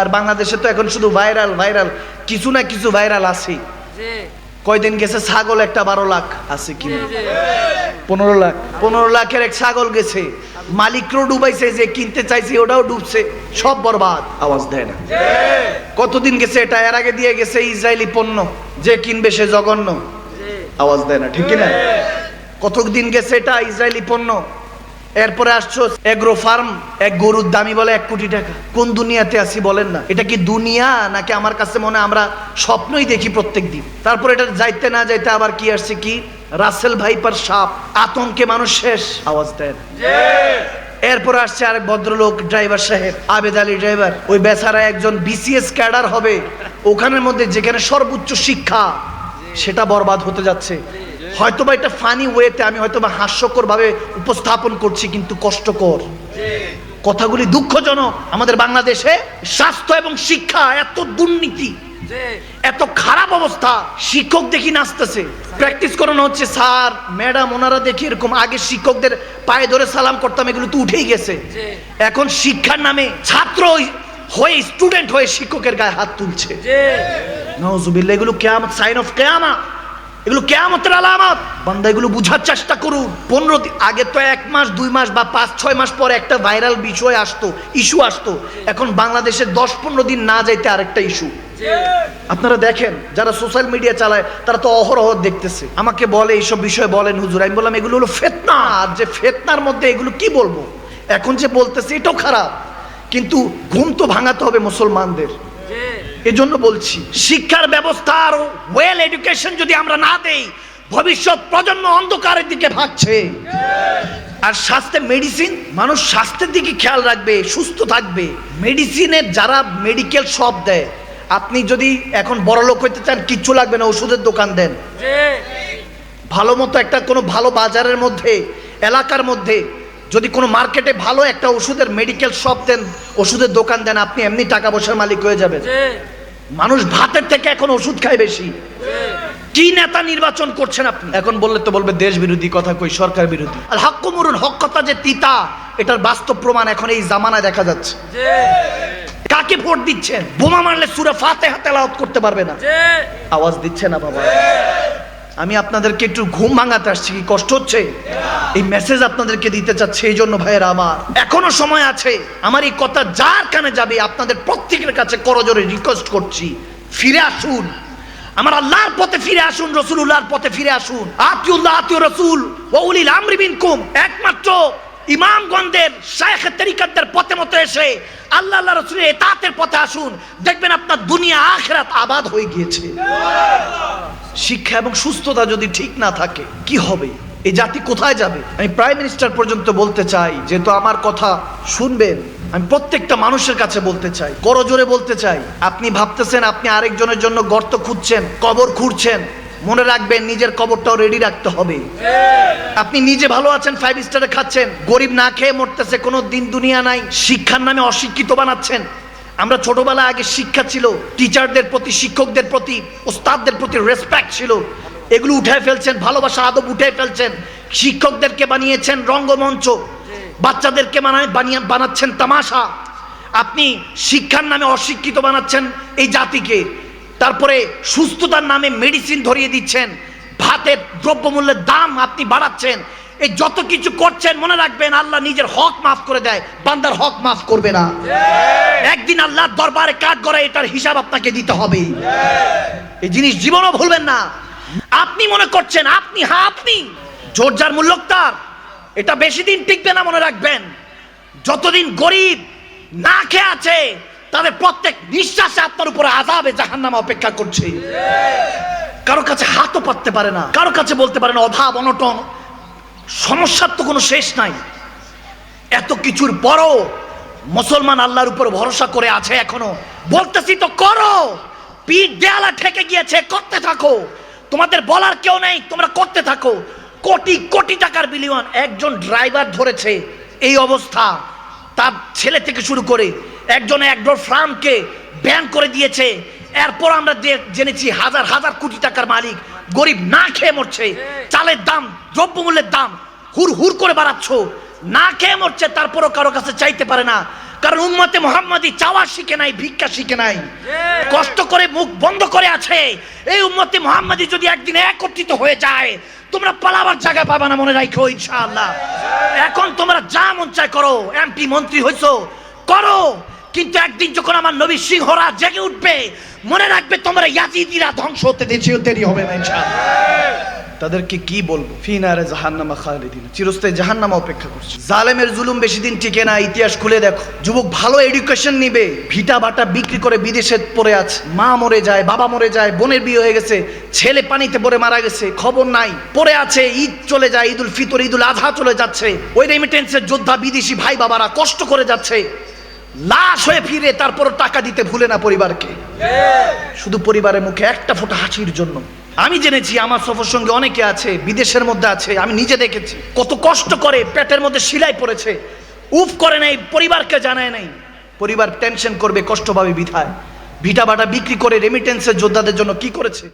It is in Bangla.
আর বাংলাদেশে তো এখন শুধু ভাইরাল ভাইরাল কিছু না কিছু ভাইরাল আছে কয়দিন গেছে? ছাগল একটা বারো লাখ আছে কি পনেরো লাখ। পনেরো লাখের এক ছাগল গেছে। মালিকরও ডুবাইছে যে কিনতে চাইছে ওটাও ডুবছে। সব বরবাদ আওয়াজ দেয় না। কতদিন গেছে এটা? এর আগে দিয়ে গেছে ইসরায়েলি পণ্য। যে কিনবে সে জঘন্য। আওয়াজ দেয় না ঠিক না কতদিন গেছে এটা? ইসরায়েলি পণ্য। এরপরে আসছো, এগ্রো ফার্ম, এক গরুর দামি বলে এক কোটি টাকা। কোন দুনিয়াতে আছি বলেন না। এটা কি দুনিয়া নাকি আমার কাছে মনে আমরা স্বপ্নই দেখি প্রত্যেক দিন? তারপর এটা যাইতে না যাইতে আবার কি আসছে কি? রাসেল ভাইপার সাপ, আতঙ্কে মানুষ শেষ। আওয়াজ দেয় এরপর আসছে আরেক ভদ্রলোক, ড্রাইভার সাহেব, আবেদ আলী ড্রাইভার। ওই বেচারা একজন বিসিএস ক্যাডার হবে। ওখানের মধ্যে যেখানে সর্বোচ্চ শিক্ষা, সেটা বরবাদ হতে যাচ্ছে। হয়তোবা এটা ফানি ওয়েতে আমি হয়তোবা হাস্যকর ভাবে উপস্থাপন করছি কিন্তু কষ্টকর। কথাগুলি দুঃখজনক। আমাদের বাংলাদেশে স্বাস্থ্য এবং শিক্ষা এত দুর্নীতি এত খারাপ অবস্থা। শিক্ষক দেখি নাচতেছে। প্র্যাকটিস করানো হচ্ছে স্যার ম্যাডাম ওনারা দেখি এরকম আগে শিক্ষকদের পায়ে ধরে সালাম করতাম এগুলো তো উঠেই গেছে। এখন শিক্ষার নামে ছাত্র হয়ে স্টুডেন্ট হয়ে শিক্ষকের গায়ে হাত তুলছে। নজুবিল্লা এগুলো কেয়ামত সাইন অফ কেয়ামা এগুলো কেয়ামতের আলামত। বান্দা এগুলো বুঝার চেষ্টা করুন। পনেরো দিন আগে তো এক মাস, দুই মাস বা পাঁচ, ছয় মাস পরে একটা ভাইরাল বিষয় আসতো, ইস্যু আসতো। এখন বাংলাদেশে দশ, পনেরো দিন না যাইতে আরেকটা ইস্যু। আপনারা দেখেন, যারা সোশ্যাল মিডিয়া চালায়, তারা তো অহরহ দেখতেছে। আমাকে বলে, এইসব বিষয় বলেন হুজুর। আমি বললাম, এগুলো হলো ফেতনা। আর যে ফেতনার মধ্যে এগুলো কি বলব? এখন যে বলতেছে, এটাও খারাপ। কিন্তু ঘুম তো ভাঙাতে হবে মুসলমানদের। এজন্য বলছি শিক্ষার ব্যবস্থা আর ওয়েল এডুকেশন যদি আমরা না দেই ভবিষ্যৎ প্রজন্ম অন্ধকারের দিকে ভাগছে। আর স্বাস্থ্যে মেডিসিন মানুষ স্বাস্থ্যের দিকে খেয়াল রাখবে সুস্থ থাকবে। মেডিসিনের যারা মেডিকেল শপ দেয় আপনি যদি এখন বড় লোক হইতে চান কিচ্ছু লাগবে না ওষুধের দোকান দেন। ভালো মতো একটা কোনো ভালো বাজারের মধ্যে এলাকার মধ্যে যদি কোনো মার্কেটে ভালো একটা ওষুধের মেডিকেল শপ দেন ওষুধের দোকান দেন আপনি এমনি টাকা পয়সার মালিক হয়ে যাবেন। মানুষ ভাতের থেকে এখন ওষুধ খায় বেশি। কি নেতা নির্বাচন করছেন আপনি? এখন বললে তো বলবে দেশ বিরোধী কথা কই সরকার বিরোধী। আর হাক্কুমরুন হক কথা যে তিতা এটার বাস্তব প্রমাণ এখন এই জামানায় দেখা যাচ্ছে। কাকে ভোট দিচ্ছেন? বোমা মারলে সুরে ফাতে হাতে করতে পারবে না। আওয়াজ দিচ্ছে না বাবা। আমি আপনাদেরকে একটু ঘুম ভাঙাতে আসছি, কি কষ্ট হচ্ছে? এই মেসেজ আপনাদেরকে দিতে চাচ্ছে, এই জন্য ভাইয়েরা আমার। এখনও সময় আছে, আমার এই কথা যার কানে যাবে, আপনাদের প্রত্যেকের কাছে করজোরে রিকোয়েস্ট করছি। ফিরে আসুন। আমার আল্লাহর পথে ফিরে আসুন রসুল্লাহর পথে ফিরে আসুন। আতিউল্লাহ আতিউ রসুল ও উলিল আমরি মিনকুম। একমাত্র ইমামগণদের, শায়েখ তরিকাতদের পথে মতো এসে আল্লাহ আল্লাহ রসুলের এতাতের পথে আসুন। দেখবেন আপনার দুনিয়া, আখরাত আবাদ হয়ে গিয়েছে। শিক্ষা এবং সুস্থতা যদি ঠিক না থাকে, কি হবে? এই জাতি কোথায় যাবে? আমি প্রাইম মিনিস্টার পর্যন্ত বলতে চাই, যেহেতু আমার কথা শুনবেন, আমি প্রত্যেকটা মানুষের কাছে বলতে চাই, করজোরে বলতে চাই, আপনি ভাবতেছেন আপনি আরেকজনের জন্য গর্ত খুঁজছেন, কবর খুঁড়ছেন, মনে রাখবেন নিজের কবরটাও রেডি রাখতে হবে। আপনি নিজে ভালো আছেন ফাইভ স্টারে খাচ্ছেন, গরিব না খেয়ে মরতেছে, কোনো দিন দুনিয়া নাই, শিক্ষার নামে অশিক্ষিত বানাচ্ছেন। আমরা ছোটবেলায় আগে শিক্ষা ছিল টিচারদের প্রতি, শিক্ষকদের প্রতি, ওস্তাদদের প্রতি রেসপেক্ট ছিল। এগুলো উঠে ফেলছেন, ভালোবাসা, আদব উঠে ফেলছেন। শিক্ষকদেরকে বানিয়েছেন রঙ্গমঞ্চ। বাচ্চাদেরকে বানায়, বানিয়ে, বানাচ্ছেন তামাশা। আপনি শিক্ষার নামে অশিক্ষিত বানাচ্ছেন এই জাতিকে। তারপরে সুস্থতার নামে মেডিসিন ধরিয়ে দিচ্ছেন। ভাতের দ্রব্যমূল্যের দাম আপনি বাড়াচ্ছেন। এই যত কিছু করছেন মনে রাখবেন আল্লাহ নিজের হক মাফ করে দেয় বান্দার হক মাফ করবে না। একদিন আল্লাহর দরবারে কাঠ করে এটার হিসাব আপনাকে দিতে হবে। এই জিনিস জীবনও ভুলবেন না। আপনি মনে করছেন আপনি হ্যাঁ আপনি জোর যার মূল্য তার এটা বেশি দিন টিকবে না মনে রাখবেন। যতদিন গরিব না খেয়ে আছে তাদের প্রত্যেক নিঃশ্বাসে আপনার উপরে আজাবে জাহান্নামা অপেক্ষা করছে। কারও কাছে হাতও পাততে পারে না কারও কাছে বলতে পারে না অভাব অনটন। সমস্যার তো কোনো শেষ নাই। এত কিছুর বড় মুসলমান আল্লাহর উপর ভরসা করে আছে এখনও। বলতেছি তো করো। পিঠ দেয়ালা ঠেকে গিয়েছে, করতে থাকো। তোমাদের বলার কেউ নেই, তোমরা করতে থাকো। কোটি কোটি টাকার বিলিয়ন একজন ড্রাইভার ধরেছে এই অবস্থা। তার ছেলে থেকে শুরু করে একজন একডোর ফার্মকে ব্যান করে দিয়েছে। এরপর আমরা জেনেছি হাজার হাজার কোটি টাকার মালিক গরিব না খেয়ে মরছে চালের দাম দ্রব্যমূল্যের দাম হুর হুর করে বাড়াচ্ছ না খেয়ে মরছে তারপরও কারও কাছে চাইতে পারে না। কারণ উম্মতে মোহাম্মদী চাওয়া শিখে নাই ভিক্ষা শিখে নাই। কষ্ট করে মুখ বন্ধ করে আছে। এই উম্মতে মোহাম্মদী যদি একদিন একত্রিত হয়ে যায় তোমরা পালাবার জায়গা পাবা না মনে রাখো ইনশাআল্লাহ। এখন তোমরা যা মন চায় করো এমপি মন্ত্রী হইছো করো। কিন্তু একদিন যখন আমার নবী সিংহরা জেগে উঠবে মনে রাখবে তোমরা ইয়াজিদিরা ধ্বংস হতে দেরি দেরি হবে না তাদেরকে কি বলব? ফিনারে জাহান্নামা খালিদিন। চিরস্থায়ী জাহান্নামা অপেক্ষা করছে। জালেমের জুলুম বেশি দিন টিকে না, ইতিহাস খুলে দেখো। যুবক ভালো এডুকেশন নিবে, ভিটা বাটা বিক্রি করে বিদেশে পড়ে আছে। মা মরে যায়, বাবা মরে যায়, বোনের বিয়ে হয়ে গেছে, ছেলে পানিতে পড়ে মারা গেছে, খবর নাই। পড়ে আছে, ঈদ চলে যায়, ঈদুল ফিতর, ঈদুল আজহা চলে যাচ্ছে। ওই রেমিটেন্সের যোদ্ধা, বিদেশি ভাই বাবারা কষ্ট করে যাচ্ছে। লাশ হয়ে ফিরে তারপর টাকা দিতে ভুলে না পরিবারকে। শুধু পরিবারের মুখে একটা ফোঁটা হাসির জন্য। আমি জেনেছি আমার সফর সঙ্গে অনেকে আছে, বিদেশের মধ্যে আছে, আমি নিজে দেখেছি। কত কষ্ট করে পেটের মধ্যে সিলাই পড়েছে। উফ করে নাই, পরিবারকে জানায় নাই। পরিবার টেনশন করবে কষ্ট পাবে বিধায়। ভিটা বাটা বিক্রি করে রেমিটেন্সের যোদ্ধাদের জন্য কি করেছে?